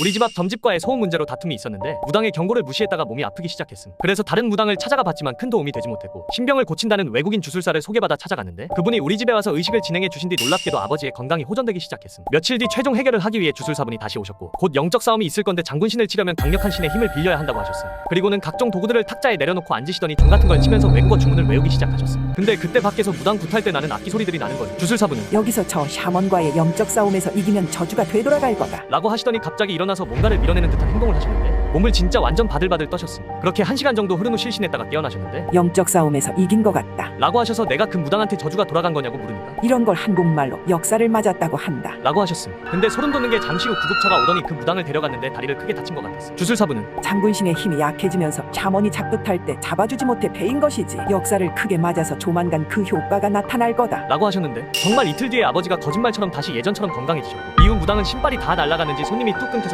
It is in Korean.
우리 집 앞 점집과의 소음 문제로 다툼이 있었는데 무당의 경고를 무시했다가 몸이 아프기 시작했음. 그래서 다른 무당을 찾아가 봤지만 큰 도움이 되지 못했고 신병을 고친다는 외국인 주술사를 소개받아 찾아갔는데 그분이 우리 집에 와서 의식을 진행해 주신 뒤 놀랍게도 아버지의 건강이 호전되기 시작했음. 며칠 뒤 최종 해결을 하기 위해 주술사분이 다시 오셨고 곧 영적 싸움이 있을 건데 장군 신을 치려면 강력한 신의 힘을 빌려야 한다고 하셨음. 그리고는 각종 도구들을 탁자에 내려놓고 앉으시더니 종 같은 걸 치면서 외국어 주문을 외우기 시작하셨음. 근데 그때 밖에서 무당 굿할 때 나는 악기 소리들이 나는 거예요. 주술사분은 여기서 저 샤먼과의 영적 싸움에서 이기면 저주가 되돌아갈 거다. 라고 하시더니 갑자기 일어나서 뭔가를 밀어내는 듯한 행동을 하시는데 몸을 진짜 완전 바들바들 떠셨음 그렇게 한 시간 정도 흐른 후 실신했다가 깨어나셨는데 영적 싸움에서 이긴 것 같다. 라고 하셔서 내가 그 무당한테 저주가 돌아간 거냐고 물으니까 이런 걸 한국말로 역사를 맞았다고 한다. 라고 하셨음 근데 소름 돋는 게 잠시 후 구급차가 오더니 그 무당을 데려갔는데 다리를 크게 다친 것 같았음 주술사분은 장군신의 힘이 약해지면서 샤먼이 자끗할 때 잡아주지 못해 패인 것이지. 역사를 크게 맞아서 조만간 그 효과가 나타날 거다. 라고 하셨는데 정말 이틀 뒤에 아버지가 거짓말처럼 다시 예전처럼 건강해지셨고 이후 무당은 신발이 다 날아가는지 손님이 뚝 끊겨서